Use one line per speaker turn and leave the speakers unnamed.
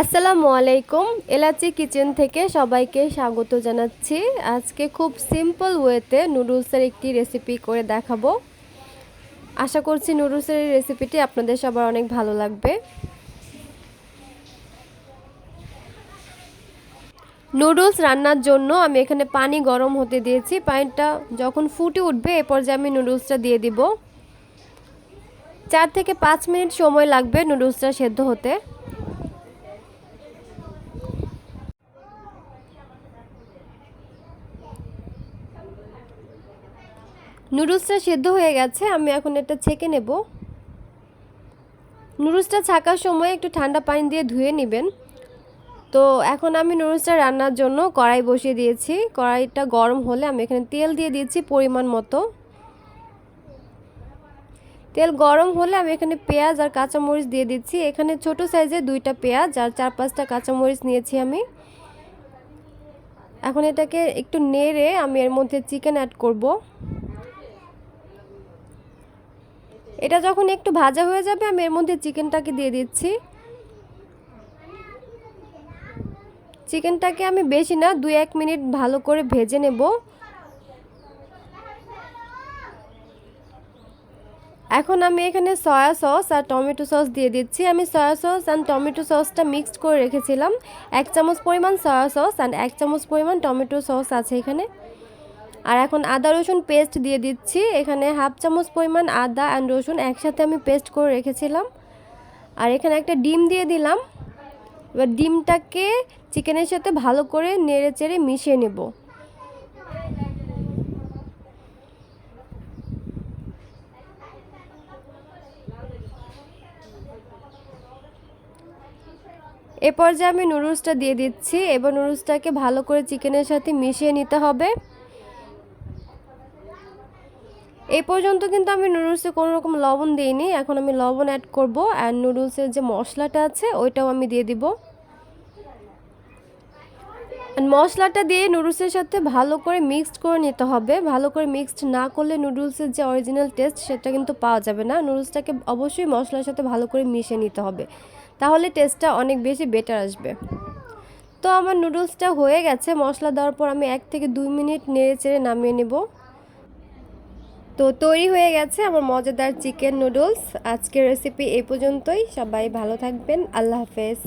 আসসালামু আলাইকুম। এলাচি কিচেন থেকে সবাইকে স্বাগত জানাচ্ছি। আজকে খুব সিম্পল ওয়েতে নুডলসের একটি রেসিপি করে দেখাবো। আশা করছি নুডলসের রেসিপিটি আপনাদের সবার অনেক ভালো লাগবে। নুডলস রান্নার জন্য আমি এখানে পানি গরম হতে দিয়েছি। পানিটা যখন ফুটে উঠবে, এ পর্যায়ে আমি নুডলসটা দিয়ে দিব। চার থেকে পাঁচ মিনিট সময় লাগবে নুডলসটা সেদ্ধ হতে। নুডলসটা সেদ্ধ হয়ে গেছে, আমি এখন এটা ছেঁকে নেব। নুডলসটা ছাকার সময় একটু ঠান্ডা পানি দিয়ে ধুয়ে নেবেন। তো এখন আমি নুডলসটা রান্নার জন্য কড়াই বসিয়ে দিয়েছি। কড়াইটা গরম হলে আমি এখানে তেল দিয়ে দিয়েছি পরিমাণ মতো। তেল গরম হলে আমি এখানে পেঁয়াজ আর কাঁচামরিচ দিয়ে দিচ্ছি। এখানে ছোট সাইজে দুইটা পেঁয়াজ আর চার পাঁচটা কাঁচামরিচ নিয়েছি আমি। এখন এটাকে একটু নেড়ে আমি এর মধ্যে চিকেন অ্যাড করব। এটা যখন একটু ভাজা হয়ে যাবে, আমি এর মধ্যে চিকেনটাকে দিয়ে দিচ্ছি। চিকেনটাকে আমি বেশি না, দুই এক মিনিট ভালো করে ভেজে নেব। এখন আমি এখানে সয়া সস আর টমেটো সস দিয়ে দিচ্ছি। আমি সয়া সস অ্যান্ড টমেটো সসটা মিক্সড করে রেখেছিলাম। এক চামচ পরিমাণ সয়া সস অ্যান্ড এক চামচ পরিমাণ টমেটো সস আছে এখানে। আর এখন আদা, রসুন পেস্ট দিয়ে দিচ্ছি। এখানে হাফ চামচ পরিমাণ আদা অ্যান্ড রসুন একসাথে আমি পেস্ট করে রেখেছিলাম। আর এখানে একটা ডিম দিয়ে দিলাম। এবার ডিমটাকে চিকেনের সাথে ভালো করে নেড়ে চেড়ে মিশিয়ে নেব। এ পর্যায়ে আমি নুডলসটা দিয়ে দিচ্ছি। এবার নুডলসটাকে ভালো করে চিকেনের সাথে মিশিয়ে নিতে হবে। এই পর্যন্ত কিন্তু আমি নুডলসে কোনো রকম লবণ দিইনি। এখন আমি লবণ অ্যাড করব অ্যান্ড নুডলসের যে মশলাটা আছে, ওইটাও আমি দিয়ে দিব। মশলাটা দিয়ে নুডলসের সাথে ভালো করে মিক্সড করে নিতে হবে। ভালো করে মিক্সড না করলে নুডলসের যে অরিজিনাল টেস্ট সেটা কিন্তু পাওয়া যাবে না। নুডলসটাকে অবশ্যই মশলার সাথে ভালো করে মিশিয়ে নিতে হবে। তাহলে টেস্টটা অনেক বেশি বেটার আসবে। তো আমার নুডলসটা হয়ে গেছে। মশলা দেওয়ার পর আমি এক থেকে দুই মিনিট নেড়ে চেড়ে নামিয়ে নেব। তো তৈরি হয়ে গেছে আমার মজাদার চিকেন নুডলস। আজকের রেসিপি এই পর্যন্তই। সবাই ভালো থাকবেন। আল্লাহ হাফেজ।